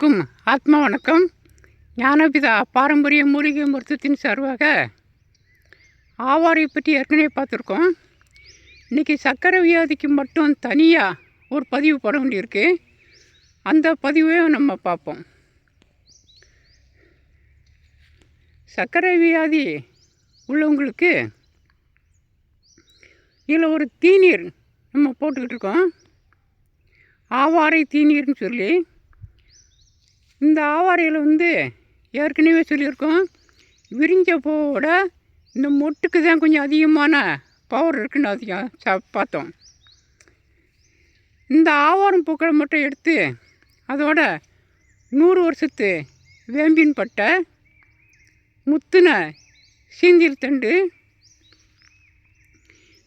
வணக்கம். ஆத்மா வணக்கம். ஞானபிதா பாரம்பரிய மூலிகை மருத்துவத்தின் சார்பாக ஆவாரை பற்றி ஏற்கனவே பார்த்துருக்கோம். இன்றைக்கி சர்க்கரை வியாதிக்கு மட்டும் தனியாக ஒரு பதிவு போட வேண்டியிருக்கு. அந்த பதிவையும் நம்ம பார்ப்போம். சர்க்கரை வியாதி உள்ளவங்களுக்கு இதில் ஒரு தீநீர் நம்ம போட்டுக்கிட்டு இருக்கோம். ஆவாரை தீநீர்னு சொல்லி இந்த ஆவாரையில் வந்து ஏற்கனவே சொல்லியிருக்கோம் விரிஞ்ச பூவோட இந்த மொட்டுக்கு தான் கொஞ்சம் அதிகமான பவர் இருக்குன்னு அதிகம் சா பார்த்தோம். இந்த ஆவாரம் பூக்களை மட்டும் எடுத்து அதோட நூறு வருஷத்து வேம்பின் பட்டை முத்துன சீந்தில் தண்டு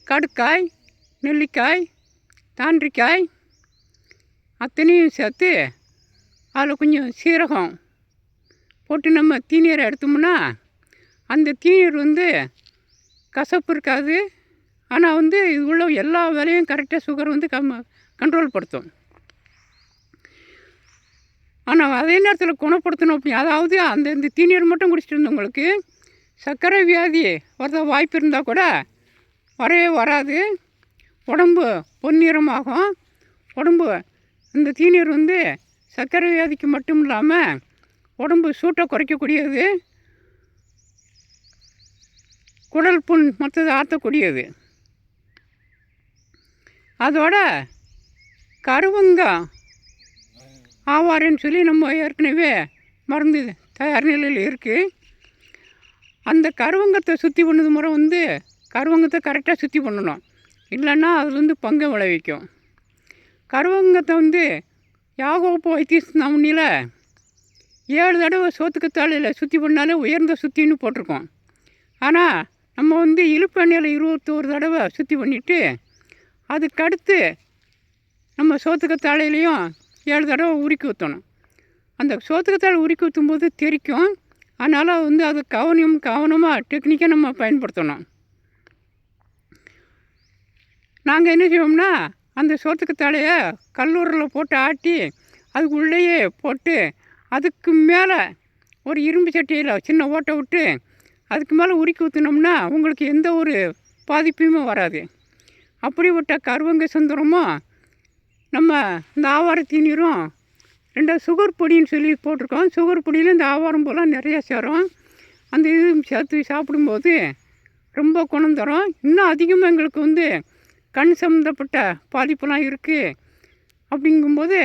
கடுக்காய் நெல்லிக்காய் தாண்டிக்காய் அத்தனையும் சேர்த்து அதில் கொஞ்சம் சீரகம் போட்டு நம்ம தீநீரை எடுத்தோம்னா அந்த தீநீர் வந்து கசப்பு இருக்காது. ஆனால் வந்து இது உள்ள எல்லா வேலையும் கரெக்டாக சுகர் வந்து கம் கண்ட்ரோல் படுத்தும். ஆனால் அதே நேரத்தில் குணப்படுத்தணும் அப்படி அதாவது அந்த இந்த தீநீர் மட்டும் குடிச்சிட்டு இருந்தவங்களுக்கு சர்க்கரை வியாதி வரத வாய்ப்பு இருந்தால் கூட வரவே வராது. உடம்பு பொன்னிறமாகும். உடம்பு இந்த தீநீர் வந்து சர்க்கரை வியாதிக்கு மட்டும் இல்லாமல் உடம்பு சூட்டை குறைக்கக்கூடியது. குடல் புண் மற்றது ஆற்றக்கூடியது. அதோட கருவங்கம் ஆவாரன்னு சொல்லி நம்ம ஏற்கனவே மருந்து தயார் நிலையில் இருக்குது அந்த கருவங்கத்தை சுற்றி பண்ணது முறை வந்து கருவங்கத்தை கரெக்டாக சுற்றி பண்ணணும். இல்லைன்னா அதுலேருந்து பங்கை விளைவிக்கும். கருவங்கத்தை வந்து யாகோப்பு வைத்திய முன்னில் ஏழு தடவை சோத்துக்கு தலையில் சுற்றி பண்ணாலே உயர்ந்த சுத்தின்னு போட்டிருக்கோம். ஆனால் நம்ம வந்து இழுப்பண்ணையில் இருபத்தோரு தடவை சுற்றி பண்ணிவிட்டு அதுக்கடுத்து நம்ம சோத்துக்கு தலையிலையும் ஏழு தடவை உருக்கி ஊற்றணும் அந்த சோத்துக்கு உருக்கி ஊற்றும் போது தெரிக்கும். அதனால் வந்து அது கவனம் கவனமாக டெக்னிக்காக நம்ம பயன்படுத்தணும். நாங்கள் என்ன செய்வோம்னா அந்த சோத்துக்கு தலையை கல்லூரில் போட்டு ஆட்டி அதுக்கு உள்ளேயே போட்டு அதுக்கு மேலே ஒரு இரும்பு சட்டியில் சின்ன ஓட்டை விட்டு அதுக்கு மேலே உருக்கி ஊற்றினோம்னா உங்களுக்கு எந்த ஒரு பாதிப்புமே வராது. அப்படி விட்ட கருவங்க சுந்தரமும் நம்ம இந்த ஆவார தீநீரும் ரெண்டாவது சுகர் பொடின்னு சொல்லி போட்டிருக்கோம். சுகர் பொடியில் இந்த ஆவாரம் போலாம் நிறையா சேரும். அந்த இது சேர்த்து சாப்பிடும்போது ரொம்ப குணம் தரும். இன்னும் அதிகமாக எங்களுக்கு வந்து கண் சம்மந்தப்பட்ட பாதிப்பெல்லாம் இருக்குது அப்படிங்கும்போது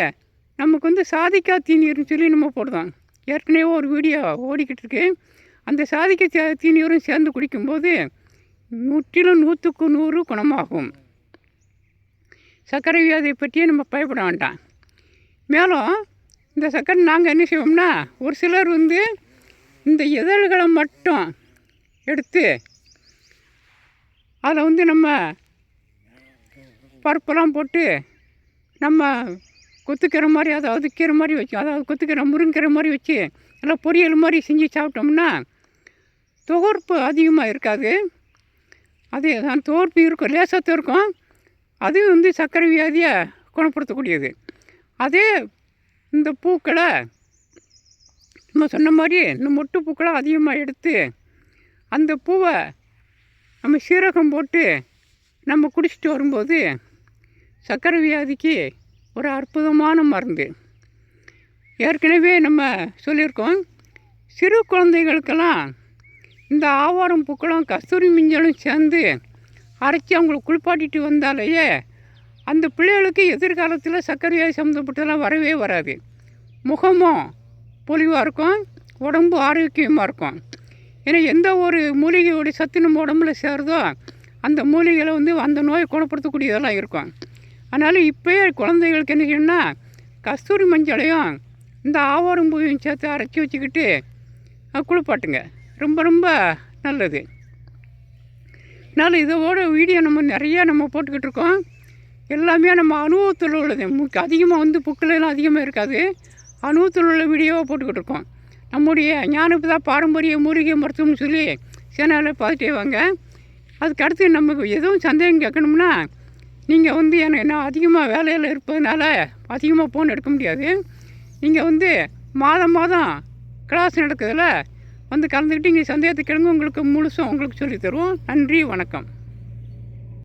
நமக்கு வந்து சாதிக்கா தீநீர்னு சொல்லி நம்ம போடுறோம் ஏற்கனவே ஒரு வீடியோ ஓடிக்கிட்டு இருக்கு. அந்த சாதிக்க தீநீரும் சேர்ந்து குடிக்கும்போது முற்றிலும் நூற்றுக்கு நூறு குணமாகும். சர்க்கரை வியாதியை பற்றியே நம்ம பயப்பட வேண்டாம். மேலும் இந்த சர்க்கரை நாங்கள் என்ன செய்வோம்னா ஒரு சிலர் வந்து இந்த இதழ்களை மட்டும் எடுத்து அதில் வந்து நம்ம பருப்பெல்லாம் போட்டு நம்ம கொத்துக்கிற மாதிரி அதாவது கீரை மாதிரி வச்சு அதாவது கொத்துக்கிற முருங்கீரை மாதிரி வச்சு நல்லா பொரியல் மாதிரி செஞ்சு சாப்பிட்டோம்னா துவர்ப்பு அதிகமாக இருக்காது. அதே தான் துவர்ப்பு இருக்கும் லேசாக இருக்கும் அது வந்து சர்க்கரை வியாதியை குணப்படுத்தக்கூடியது. அதே இந்த பூக்களை நம்ம சொன்ன மாதிரி இந்த மொட்டு பூக்களை அதிகமாக எடுத்து அந்த பூவை நம்ம சீரகம் போட்டு நம்ம குடிச்சிட்டு வரும்போது சர்க்கரை வியாதிக்கு ஒரு அற்புதமான மருந்து. ஏற்கனவே நம்ம சொல்லியிருக்கோம் சிறு குழந்தைகளுக்கெல்லாம் இந்த ஆவாரம் பூக்களும் கஸ்தூரி மிஞ்சலும் சேர்ந்து அரைச்சி அவங்கள குளிப்பாட்டிட்டு வந்தாலேயே அந்த பிள்ளைகளுக்கு எதிர்காலத்தில் சர்க்கரை வியாதி சம்மந்தப்பட்டதெல்லாம் வரவே வராது. முகமும் பொலிவாக இருக்கும் உடம்பு ஆரோக்கியமாக இருக்கும். ஏன்னா எந்த ஒரு மூலிகையோடைய சத்து நம்ம உடம்புல சேருதோ அந்த மூலிகையில் வந்து அந்த நோயை குணப்படுத்தக்கூடியதெல்லாம் இருக்கும். அதனால் இப்போயே குழந்தைகளுக்கு என்ன செய்யணும்னா கஸ்தூரி மஞ்சளையும் இந்த ஆவாரம் பூவையும் சேர்த்து அரைச்சி வச்சுக்கிட்டு குளிப்பாட்டுங்க. ரொம்ப ரொம்ப நல்லது. அதனால் இதோட வீடியோ நம்ம நிறையா நம்ம போட்டுக்கிட்டு இருக்கோம். எல்லாமே நம்ம அனுபவத்தில் உள்ளது. முக்கிய அதிகமாக வந்து புக்கிலலாம் அதிகமாக இருக்காது. அனுபவத்தில் உள்ள வீடியோவாக போட்டுக்கிட்டு இருக்கோம். நம்முடைய ஞானபிதா பாரம்பரிய மூலிகை மருத்துவம்னு சொல்லி சேனலில் பார்த்துட்டே வாங்க. அதுக்கு அடுத்து நமக்கு எதுவும் சந்தேகம் கேட்கணும்னா நீங்கள் வந்து எனக்கு நான் அதிகமாக வேலையில் இருப்பதுனால அதிகமாக ஃபோன் எடுக்க முடியாது. நீங்கள் வந்து மாதம் மாதம் கிளாஸ் நடக்குதுல்ல வந்து கலந்துக்கிட்டு இங்கே சந்தேகத்தை கிழங்கு உங்களுக்கு முழுசும் உங்களுக்கு சொல்லித் தருவோம். நன்றி வணக்கம்.